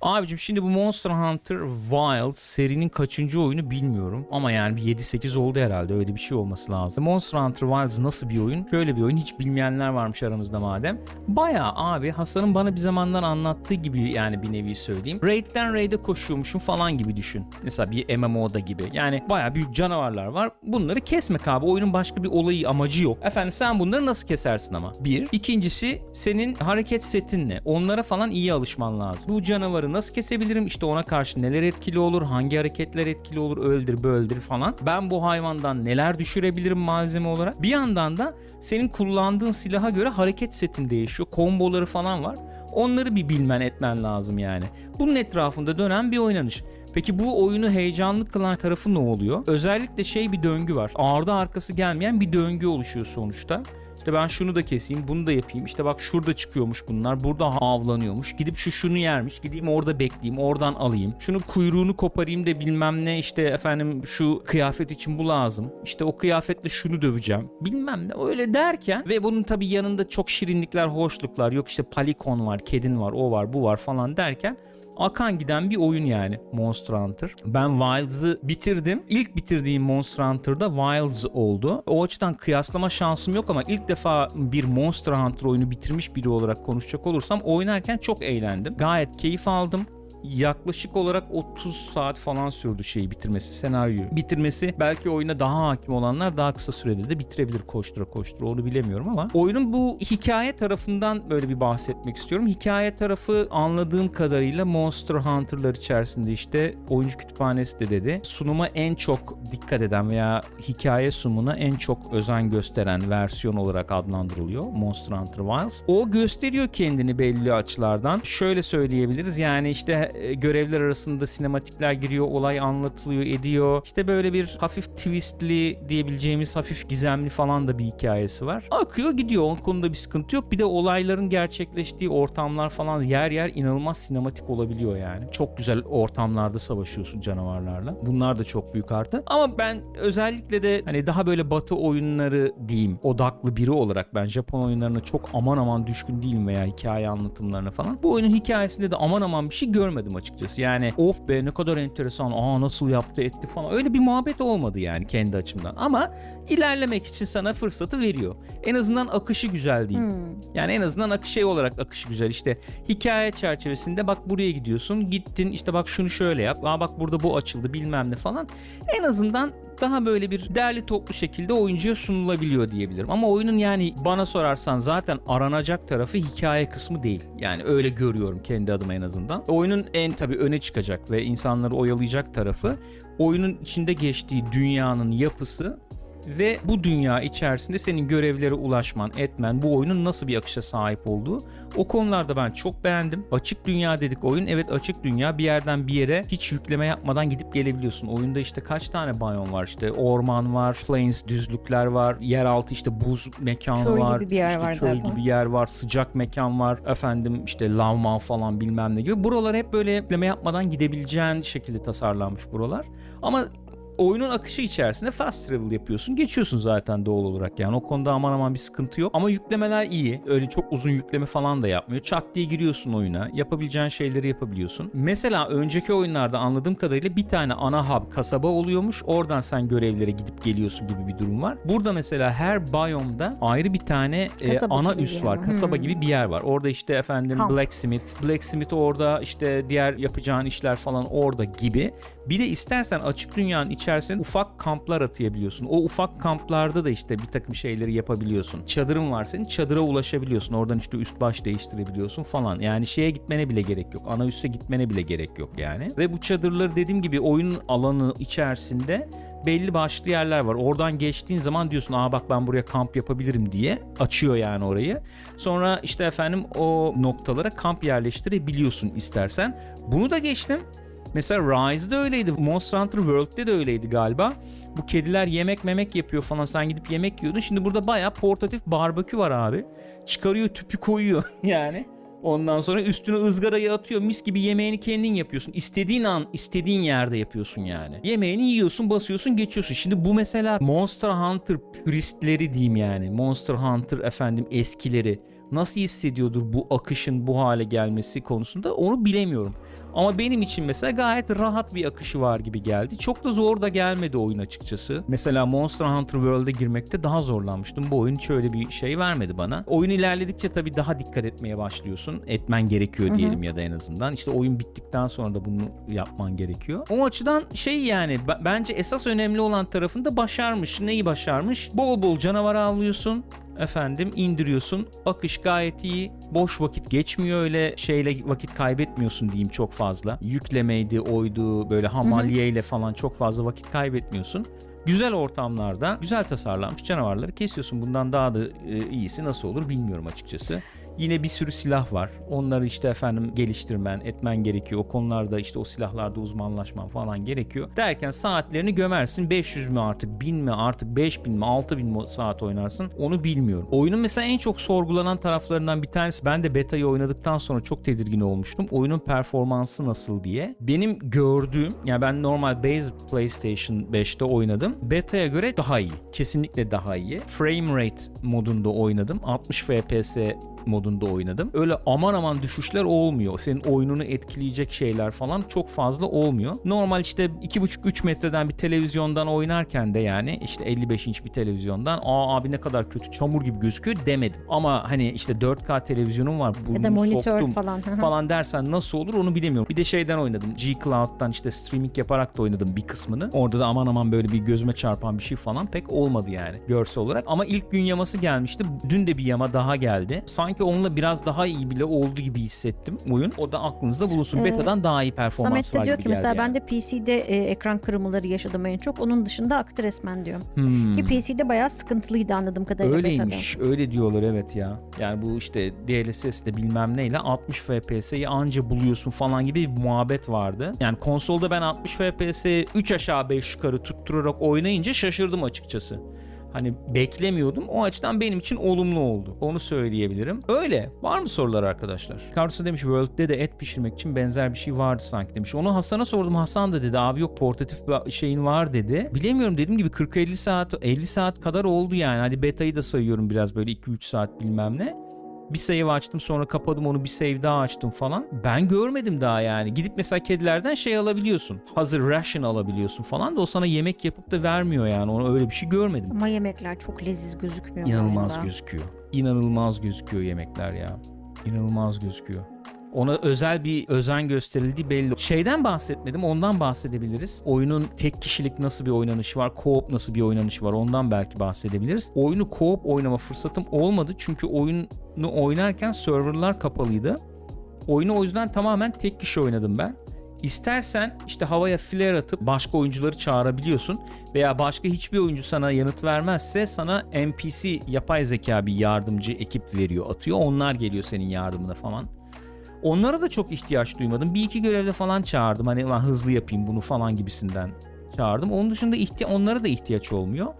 Abicim şimdi bu Monster Hunter Wilds serinin kaçıncı oyunu bilmiyorum. Ama yani bir 7-8 oldu herhalde öyle bir şey olması lazım. Monster Hunter Wilds nasıl bir oyun? Şöyle bir oyun hiç bilmeyenler varmış aramızda madem. Baya abi Hasan'ın bana bir zamanlar anlattığı gibi yani bir nevi söyleyeyim. Raid'den raid'e koşuyormuşum falan gibi düşün. Mesela bir MMO'da gibi. Yani baya büyük canavarlar var. Bunları kesmek abi. Oyunun başka bir olayı amacı yok. Efendim sen bunları nasıl kesersin ama? Bir. İkincisi senin hareket setinle. Onlara falan iyi alışman lazım. Bu nasıl kesebilirim? İşte ona karşı neler etkili olur? Hangi hareketler etkili olur? Öldür böldür falan. Ben bu hayvandan neler düşürebilirim malzeme olarak? Bir yandan da senin kullandığın silaha göre hareket setin değişiyor. Komboları falan var. Onları bir bilmen etmen lazım yani. Bunun etrafında dönen bir oynanış. Peki bu oyunu heyecanlı kılan tarafı ne oluyor? Özellikle şey bir döngü var. Ardı arkası gelmeyen bir döngü oluşuyor sonuçta. İşte ben şunu da keseyim, bunu da yapayım. İşte bak şurada çıkıyormuş bunlar, burada avlanıyormuş. Gidip şu şunu yermiş, gideyim orada bekleyeyim, oradan alayım. Şunu kuyruğunu koparayım da bilmem ne işte efendim şu kıyafet için bu lazım. İşte o kıyafetle şunu döveceğim. Bilmem ne öyle derken ve bunun tabii yanında çok şirinlikler, hoşluklar. Yok işte palikon var, kedin var, o var, bu var falan derken akan giden bir oyun yani Monster Hunter. Ben Wilds'ı bitirdim. İlk bitirdiğim Monster Hunter'da Wilds oldu. O açıdan kıyaslama şansım yok ama ilk defa bir Monster Hunter oyunu bitirmiş biri olarak konuşacak olursam oynarken çok eğlendim. Gayet keyif aldım yaklaşık olarak 30 saat falan sürdü şeyi bitirmesi, senaryoyu bitirmesi. Belki oyuna daha hakim olanlar daha kısa sürede de bitirebilir koştura koştura onu bilemiyorum ama oyunun bu hikaye tarafından böyle bir bahsetmek istiyorum. Hikaye tarafı anladığım kadarıyla Monster Hunter'lar içerisinde işte oyuncu kütüphanesi de dedi. Sunuma en çok dikkat eden veya hikaye sunumuna en çok özen gösteren versiyon olarak adlandırılıyor Monster Hunter Wilds. O gösteriyor kendini belli açılardan. Şöyle söyleyebiliriz yani işte e, görevler arasında sinematikler giriyor, olay anlatılıyor, ediyor. İşte böyle bir hafif twistli diyebileceğimiz hafif gizemli falan da bir hikayesi var. Akıyor gidiyor. O konuda bir sıkıntı yok. Bir de olayların gerçekleştiği ortamlar falan yer yer inanılmaz sinematik olabiliyor yani. Çok güzel ortamlarda savaşıyorsun canavarlarla. Bunlar da çok büyük artı. Ama ben özellikle de hani daha böyle batı oyunları diyeyim odaklı biri olarak ben Japon oyunlarına çok aman aman düşkün değilim veya hikaye anlatımlarına falan. Bu oyunun hikayesinde de aman aman bir şey görmedim açıkçası. Yani of be ne kadar enteresan. Aa nasıl yaptı etti falan. Öyle bir muhabbet olmadı yani kendi açımdan. Ama ilerlemek için sana fırsatı veriyor. En azından akışı güzel diyeyim. Yani en azından akış şey olarak akışı güzel. İşte hikaye çerçevesinde bak buraya gidiyorsun. Gittin işte bak şunu şöyle yap. Aa bak burada bu açıldı bilmem ne falan. En azından daha böyle bir derli toplu şekilde oyuncuya sunulabiliyor diyebilirim. Ama oyunun yani bana sorarsan zaten aranacak tarafı hikaye kısmı değil. Yani öyle görüyorum kendi adıma en azından. Oyunun en tabii öne çıkacak ve insanları oyalayacak tarafı oyunun içinde geçtiği dünyanın yapısı ve bu dünya içerisinde senin görevlere ulaşman, etmen, bu oyunun nasıl bir akışa sahip olduğu. O konularda ben çok beğendim. Açık dünya dedik oyun. Evet açık dünya. Bir yerden bir yere hiç yükleme yapmadan gidip gelebiliyorsun. Oyunda işte kaç tane biyom var işte. Orman var, plains, düzlükler var. Yeraltı işte buz mekanı Çöl var. gibi bir yer işte var Çöl galiba. gibi yer var. Sıcak mekan var. Efendim işte lavman falan bilmem ne gibi. Buralar hep böyle yükleme yapmadan gidebileceğin şekilde tasarlanmış buralar. Ama oyunun akışı içerisinde fast travel yapıyorsun. Geçiyorsun zaten doğal olarak yani. O konuda aman aman bir sıkıntı yok. Ama yüklemeler iyi. Öyle çok uzun yükleme falan da yapmıyor. Çat diye giriyorsun oyuna. Yapabileceğin şeyleri yapabiliyorsun. Mesela önceki oyunlarda anladığım kadarıyla bir tane ana hub kasaba oluyormuş. Oradan sen görevlere gidip geliyorsun gibi bir durum var. Burada mesela her biyomda ayrı bir tane e, ana üs var. Kasaba Hmm. gibi bir yer var. Orada işte efendim Kamp. Blacksmith. Blacksmith orada işte diğer yapacağın işler falan orada gibi. Bir de istersen açık dünyanın içerisinde ufak kamplar atayabiliyorsun. O ufak kamplarda da işte bir takım şeyleri yapabiliyorsun. Çadırın var senin çadıra ulaşabiliyorsun. Oradan işte üst baş değiştirebiliyorsun falan. Yani şeye gitmene bile gerek yok. Ana üste gitmene bile gerek yok yani. Ve bu çadırları dediğim gibi oyunun alanı içerisinde belli başlı yerler var. Oradan geçtiğin zaman diyorsun aa bak ben buraya kamp yapabilirim diye açıyor yani orayı. Sonra işte efendim o noktalara kamp yerleştirebiliyorsun istersen. Bunu da geçtim. Mesela Rise'da öyleydi. Monster Hunter World'de de öyleydi galiba. Bu kediler yemek memek yapıyor falan. Sen gidip yemek yiyordun. Şimdi burada bayağı portatif barbekü var abi. Çıkarıyor tüpü koyuyor yani. Ondan sonra üstüne ızgarayı atıyor. Mis gibi yemeğini kendin yapıyorsun. İstediğin an, istediğin yerde yapıyorsun yani. Yemeğini yiyorsun, basıyorsun, geçiyorsun. Şimdi bu mesela Monster Hunter püristleri diyeyim yani. Monster Hunter efendim eskileri. Nasıl hissediyordur bu akışın bu hale gelmesi konusunda onu bilemiyorum. Ama benim için mesela gayet rahat bir akışı var gibi geldi. Çok da zor da gelmedi oyun açıkçası. Mesela Monster Hunter World'e girmekte daha zorlanmıştım. Bu oyun hiç öyle bir şey vermedi bana. Oyun ilerledikçe tabii daha dikkat etmeye başlıyorsun. Etmen gerekiyor diyelim ya da en azından. İşte oyun bittikten sonra da bunu yapman gerekiyor. O açıdan şey yani bence esas önemli olan tarafında başarmış. Neyi başarmış? Bol bol canavar avlıyorsun efendim indiriyorsun. Akış gayet iyi. Boş vakit geçmiyor öyle şeyle vakit kaybetmiyorsun diyeyim çok fazla. Yüklemeydi, oydu, böyle hamalyeyle falan çok fazla vakit kaybetmiyorsun. Güzel ortamlarda, güzel tasarlanmış canavarları kesiyorsun. Bundan daha da e, iyisi nasıl olur bilmiyorum açıkçası. Yine bir sürü silah var. Onları işte efendim geliştirmen, etmen gerekiyor. O konularda işte o silahlarda uzmanlaşman falan gerekiyor. Derken saatlerini gömersin. 500 mü artık, 1000 mi artık, 5000 mi, 6000 mi saat oynarsın onu bilmiyorum. Oyunun mesela en çok sorgulanan taraflarından bir tanesi ben de beta'yı oynadıktan sonra çok tedirgin olmuştum. Oyunun performansı nasıl diye. Benim gördüğüm yani ben normal base PlayStation 5'te oynadım. Beta'ya göre daha iyi. Kesinlikle daha iyi. Frame rate modunda oynadım. 60 FPS modunda oynadım. Öyle aman aman düşüşler olmuyor. Senin oyununu etkileyecek şeyler falan çok fazla olmuyor. Normal işte 2,5-3 metreden bir televizyondan oynarken de yani işte 55 inç bir televizyondan aa abi ne kadar kötü çamur gibi gözüküyor demedim. Ama hani işte 4K televizyonum var. Ya Bunu da monitör soktum falan. Falan dersen nasıl olur onu bilemiyorum. Bir de şeyden oynadım. G Cloud'dan işte streaming yaparak da oynadım bir kısmını. Orada da aman aman böyle bir gözüme çarpan bir şey falan pek olmadı yani görsel olarak. Ama ilk gün yaması gelmişti. Dün de bir yama daha geldi. Sanki onunla biraz daha iyi bile oldu gibi hissettim oyun. O da aklınızda bulunsun. Ee, Beta'dan daha iyi performans Samet de var diyor gibi ki mesela yani. ben de PC'de e, ekran kırılmaları yaşadım en çok. Onun dışında aktı resmen diyor. Hmm. Ki PC'de bayağı sıkıntılıydı anladığım kadarıyla Öyleymiş. Öyle diyorlar evet ya. Yani bu işte DLSS'de bilmem neyle 60 FPS'yi anca buluyorsun falan gibi bir muhabbet vardı. Yani konsolda ben 60 FPS'i 3 aşağı 5 yukarı tutturarak oynayınca şaşırdım açıkçası. Hani beklemiyordum. O açıdan benim için olumlu oldu. Onu söyleyebilirim. Öyle. Var mı sorular arkadaşlar? Carlos'a demiş World'de de et pişirmek için benzer bir şey vardı sanki demiş. Onu Hasan'a sordum. Hasan da dedi abi yok portatif bir şeyin var dedi. Bilemiyorum dediğim gibi 40-50 saat 50 saat kadar oldu yani. Hadi beta'yı da sayıyorum biraz böyle 2-3 saat bilmem ne. Bir save açtım sonra kapadım onu bir save daha açtım falan. Ben görmedim daha yani. Gidip mesela kedilerden şey alabiliyorsun. Hazır ration alabiliyorsun falan da o sana yemek yapıp da vermiyor yani. Onu öyle bir şey görmedim. Ama yemekler çok leziz gözükmüyor. İnanılmaz gözüküyor. İnanılmaz gözüküyor yemekler ya. İnanılmaz gözüküyor. Ona özel bir özen gösterildiği belli. Şeyden bahsetmedim, ondan bahsedebiliriz. Oyunun tek kişilik nasıl bir oynanışı var, co-op nasıl bir oynanışı var, ondan belki bahsedebiliriz. Oyunu co-op oynama fırsatım olmadı çünkü oyunu oynarken serverlar kapalıydı. Oyunu o yüzden tamamen tek kişi oynadım ben. İstersen işte havaya flare atıp başka oyuncuları çağırabiliyorsun veya başka hiçbir oyuncu sana yanıt vermezse sana NPC yapay zeka bir yardımcı ekip veriyor atıyor onlar geliyor senin yardımına falan. Onlara da çok ihtiyaç duymadım. Bir iki görevde falan çağırdım. Hani lan hızlı yapayım bunu falan gibisinden çağırdım. Onun dışında ihti onlara da ihtiyaç olmuyor.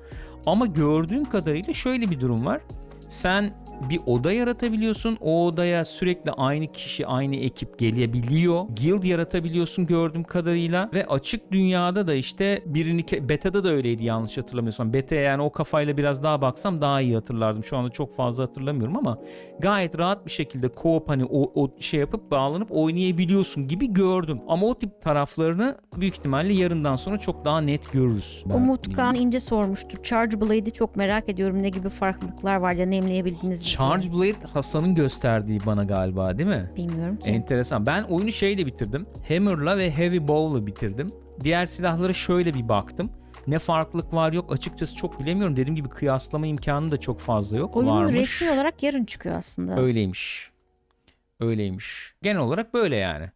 Ama gördüğüm kadarıyla şöyle bir durum var. Sen bir oda yaratabiliyorsun. O odaya sürekli aynı kişi, aynı ekip gelebiliyor. Guild yaratabiliyorsun gördüğüm kadarıyla. Ve açık dünyada da işte birini beta'da da öyleydi yanlış hatırlamıyorsam. Beta'ya yani o kafayla biraz daha baksam daha iyi hatırlardım. Şu anda çok fazla hatırlamıyorum ama gayet rahat bir şekilde co-op hani o, o şey yapıp bağlanıp oynayabiliyorsun gibi gördüm. Ama o tip taraflarını büyük ihtimalle yarından sonra çok daha net görürüz. Ben Umut Kaan. İnce sormuştur. Charge Blade'i çok merak ediyorum. Ne gibi farklılıklar var deneyimleyebildiniz. Charge Blade Hasan'ın gösterdiği bana galiba değil mi? Bilmiyorum ki. Enteresan. Ben oyunu şeyle bitirdim. Hammer'la ve Heavy Bow'la bitirdim. Diğer silahlara şöyle bir baktım. Ne farklılık var yok açıkçası çok bilemiyorum. Dediğim gibi kıyaslama imkanı da çok fazla yok. Oyunun Varmış. resmi olarak yarın çıkıyor aslında. Öyleymiş. Öyleymiş. Genel olarak böyle yani.